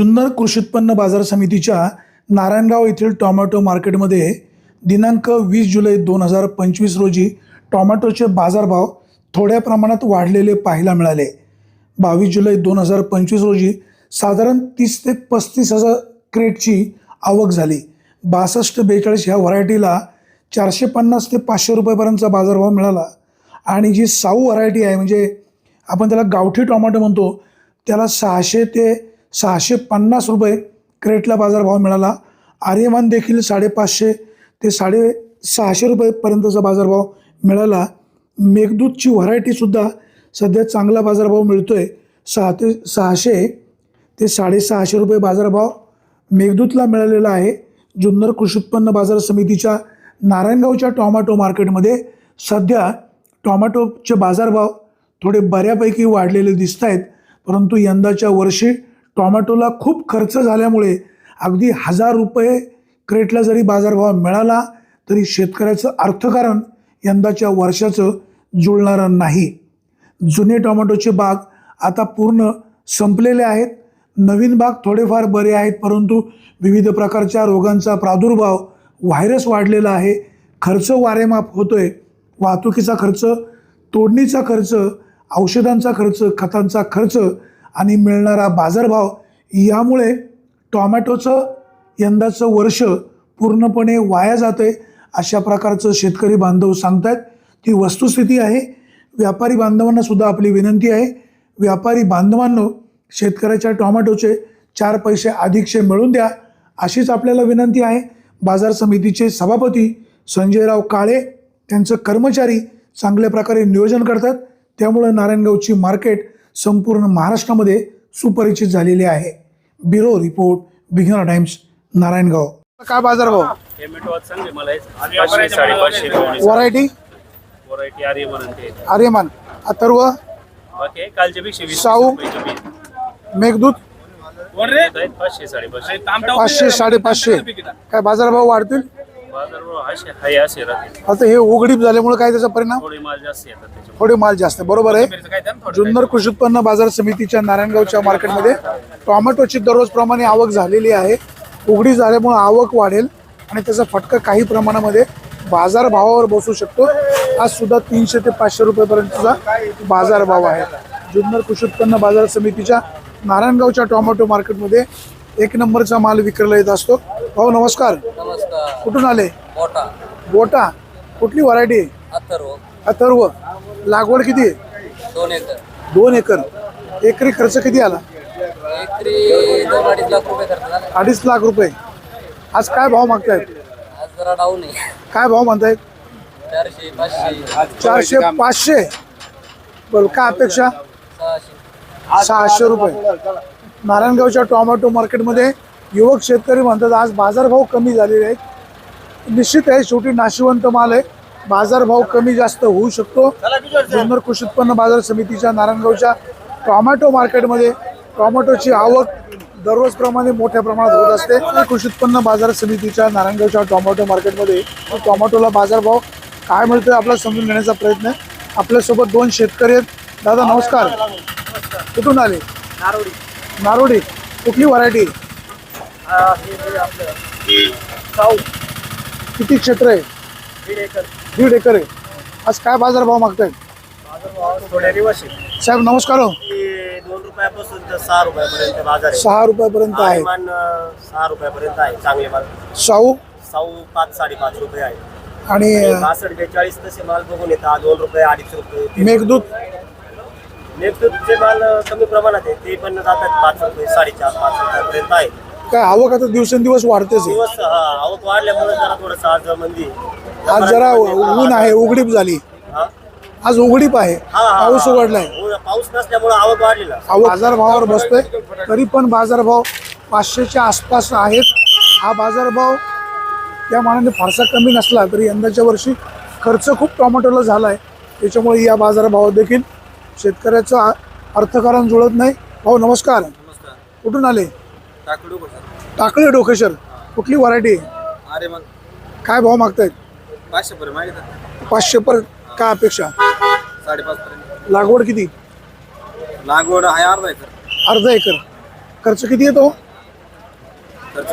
जुन्नर कृषी उत्पन्न बाजार समितीच्या नारायणगाव येथील टॉमॅटो मार्केटमध्ये दिनांक वीस जुलै दोन हजार पंचवीस रोजी टॉमॅटोचे बाजारभाव थोड्या प्रमाणात वाढलेले पाहायला मिळाले. बावीस जुलै दोन हजार पंचवीस रोजी साधारण तीस ते पस्तीस हजार क्रेटची आवक झाली. बासष्ट बेचाळीस ह्या व्हरायटीला चारशे पन्नास ते पाचशे रुपयेपर्यंतचा बाजारभाव मिळाला. आणि जी साऊ व्हरायटी आहे म्हणजे आपण त्याला गावठी टोमॅटो म्हणतो त्याला सहाशे ते सहाशे पन्नास रुपये क्रेटला बाजारभाव मिळाला. आर्यमान देखील साडेपाचशे ते साडे सहाशे रुपयेपर्यंतचा बाजारभाव मिळाला. मेघदूतची व्हरायटीसुद्धा सध्या चांगला बाजारभाव मिळतो आहे सहा ते सहाशे ते साडेसहाशे रुपये बाजारभाव मेघदूतला मिळालेला आहे. जुन्नर कृषी उत्पन्न बाजार समितीच्या नारायणगावच्या टॉमॅटो मार्केटमध्ये सध्या टॉमॅटोचे बाजारभाव थोडे बऱ्यापैकी वाढलेले दिसत आहेत परंतु यंदाच्या वर्षी टॉमॅटोला खूप खर्च झाल्यामुळे अगदी हजार रुपये क्रेटला जरी बाजारभाव मिळाला तरी शेतकऱ्याचं अर्थकारण यंदाच्या वर्षाचं जुळणारं नाही. जुने टोमॅटोचे बाग आता पूर्ण संपलेले आहेत. नवीन बाग थोडेफार बरे आहेत परंतु विविध प्रकारच्या रोगांचा प्रादुर्भाव व्हायरस वाढलेला आहे. खर्च वारेमाप होतो आहे वाहतुकीचा खर्च तोडणीचा खर्च औषधांचा खर्च खतांचा खर्च आणि मिळणारा बाजारभाव यामुळे टॉमॅटोचं यंदाचं वर्ष पूर्णपणे वाया जातं आहे अशा प्रकारचं शेतकरी बांधव सांगतात ती वस्तुस्थिती आहे. व्यापारी बांधवांना सुद्धा आपली विनंती आहे. व्यापारी बांधवांनो शेतकऱ्याच्या टॉमॅटोचे चार पैसे अधिकचे मिळून द्या अशीच आपल्याला विनंती आहे. बाजार समितीचे सभापती संजयराव काळे त्यांचं कर्मचारी चांगल्या प्रकारे नियोजन करतात. त्यामुळं नारायणगावची मार्केट संपूर्ण महाराष्ट्रामध्ये सुपरिचित झालेली आहे. Bureau report beginner Times Narayangaon. काय साडेपाचशे दोन्ही व्हरायटी? आर्यमान. अथर्व? कमी मेघदूत? आहेत पाचशे साडेपाचशे. पाचशे साडेपाचशे. काय बाजारभाव वाढतील? बाजार असे हाय असे राहते. आता हे उघडीप झाल्यामुळे काय त्याचा परिणाम? थोडे माल जास्त येतात त्याच्यामुळे. थोडे माल जास्त बरोबर आहे. जुन्नर कृषी उत्पन्न बाजार समितीच्या नारायणगावच्या मार्केटमध्ये टोमॅटोची दररोज प्रमाणे आवक झालेली आहे. उघडी झाल्यामुळे आवक वाढेल आणि त्याचा फटका काही प्रमाणामध्ये बाजार भावावर बसू शकतो. आज सुद्धा तीनशे ते पाचशे रुपयेपर्यंतचा बाजार भाव आहे. जुन्नर कृषी उत्पन्न बाजार समितीच्या नारायणगावच्या टोमॅटो मार्केटमध्ये एक नंबरचा माल विक्रीला येत असतो. भाऊ नमस्कार. कुठून आले? मोठा बोटा. कुठली व्हरायटी? अथर्व. अथर्व. लागवड किती? आहे दोन एकर. दोन एकर. एकरी खर्च किती आला? एकरी दोन अडीच लाख रुपये खर्च झाले. अडीच लाख रुपये. आज काय भाव मागतायत? आज जरा डाऊन आहे. काय भाव म्हणतायत? चारशे पाचशे. चारशे पाचशे. बरं काय अपेक्षा? सहाशे. सहाशे रुपये. नारायणगावच्या टोमॅटो मार्केटमध्ये युवक शेतकरी म्हणतात आज बाजारभाव कमी झालेले आहेत. निश्चित आहे शेवटी नाशिवंत माल आहे. बाजारभाव कमी जास्त होऊ शकतो. जुन्नर कृषी उत्पन्न बाजार समितीच्या नारायणगावच्या टोमॅटो मार्केटमध्ये टोमॅटोची आवक दररोज प्रमाणे मोठ्या प्रमाणात होत असते. कृषी उत्पन्न बाजार समितीच्या नारायणगावच्या टोमॅटो मार्केटमध्ये टोमॅटोला बाजारभाव काय मिळतोय आपला समजून घेण्याचा प्रयत्न आहे. आपल्यासोबत दोन शेतकरी आहेत. दादा नमस्कार. कुठून आले? नारोडी. नारोडी. कुठली व्हरायटी? किती क्षेत्र आहे? दीड एकर. दीड एकर आहे. आज काय बाजारभाव मागतायत थोड्या दिवस साहेब नमस्कार हो. दोन रुपयापासून तर सहा रुपयापर्यंत बाजार आहे. सहा रुपयापर्यंत आहे. अं, सहा रुपयापर्यंत आहे चांगले माल. शाहू साऊ पाच साडेपाच रुपये आहे. आणि बासष्ट बेचाळीस तसे माल बघून येतात. दोन रुपये अडीच रुपये तीन मेघदूत? नेपथूपचे माल अं, कमी प्रमाणात आहे. ते पण जातात पाच रुपये साडेचार पाच रुपयापर्यंत आहे. काय आवक आता दिवसेंदिवस वाढतेच आहे. दिवस हा आवक वाढल्यामुळे जरा थोडस आज मंदी. आज जरा ऊन आहे उघडीप झाली. हा? आज उघडीप आहे हा, हा, पाऊस हा. उघडलाय ऊन- पाऊस नसल्यामुळे आवक वाढलेला. आवक बाजारभावावर बसतोय तरी पण बाजारभाव पाचशेच्या आसपास आहेत. हा बाजारभाव त्या मानाने फारसा कमी नसला तरी यंदाच्या वर्षी खर्च खूप टोमॅटोला झाला आहे त्याच्यामुळे या बाजारभावात देखील शेतकऱ्याचं आ- अर्थकारण जुळत नाही. भाऊ नमस्कार. नमस्कार. कुठून आले? टाकळे डोकेश्वर कुठली व्हरायटी? अरे मग. काय भाव मागतायत? पाचशे पर्यंत मागितलं. पाचशे पर काय अपेक्षा? साडेपाच पर्यंत. लागवड किती? लागवड आहे अर्धा एकर. अर्धा एकर. खर्च किती येतो? खर्च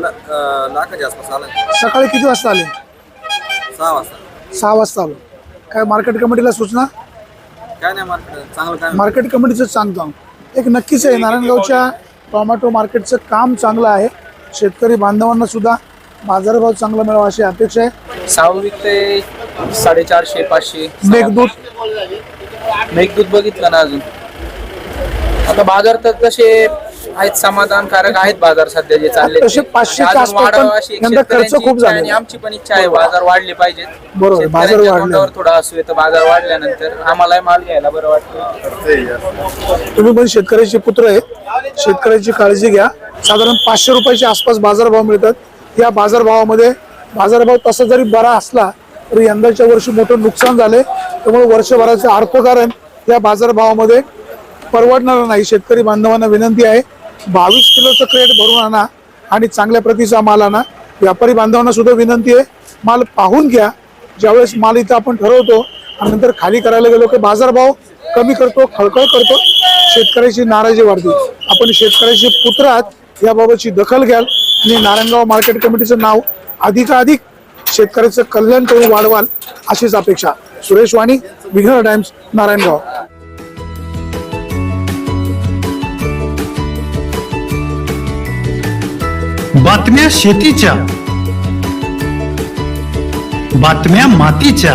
ला- अं, लाखाच्या आसपास आला. सकाळी किती वाजता आले? सहा वाजता. सहा वाजता आलो. काय मार्केट कमिटीला सूचना? काय नाही मार्केट चांगलं काय मार्केट कमिटीचं सांगतो. एक नक्कीच आहे नारायणगावच्या टोमॅटो मार्केटचं काम चांगलं आहे. शेतकरी बांधवांना सुद्धा बाजारभाव चांगला मिळावा अशी अपेक्षा आहे. सहावीक ते साडेचारशे पाचशे. मेघदूत? मेघदूत बघितलं ना अजून. आता बाजार तर तसे आहेत समाधानकारक आहेत बाजार सध्या जे चालले तसे यंदा खर्च खूप झालेला आहे. आमची पण इच्छा आहे बाजार वाढले पाहिजेत. बरोबर, बाजार शेतकऱ्यांच्या वाढले. तोंडावर थोडा असू तर बाजार वाढल्यानंतर आम्हाला माल घ्यायला बरं वाटतं. तुम्ही पण शेतकऱ्याचे पुत्र आहेत. शेतकऱ्याची काळजी घ्या. साधारण पाचशे रुपयाच्या आसपास बाजारभाव मिळतात. या बाजारभावामध्ये बाजारभाव तसा जरी बरा असला तरी यंदाच्या वर्षी मोठं नुकसान झाले त्यामुळे वर्षभराचं अर्थकारण या बाजारभावामध्ये परवडणार नाही. शेतकरी बांधवांना विनंती आहे बावीस किलोचं क्रेट भरून आणा आणि चांगल्या प्रतीचा माल आणा. व्यापारी बांधवांना सुद्धा विनंती आहे माल पाहून घ्या. ज्यावेळेस माल इथं आपण ठरवतो आणि नंतर खाली करायला गेलो की बाजारभाव कमी करतो खळखळ करतो शेतकऱ्याची नाराजी वाढते. आपण शेतकऱ्याचे पुत्र आहात याबाबतची दखल घ्याल आणि नारायणगाव मार्केट कमिटीचं नाव अधिकाधिक शेतकऱ्याचं कल्याण करून वाढवाल अशीच अपेक्षा. सुरेश वाणी विघ्न टाइम्स नारायणगाव. बातम्या शेतीच्या बातम्या मातीच्या.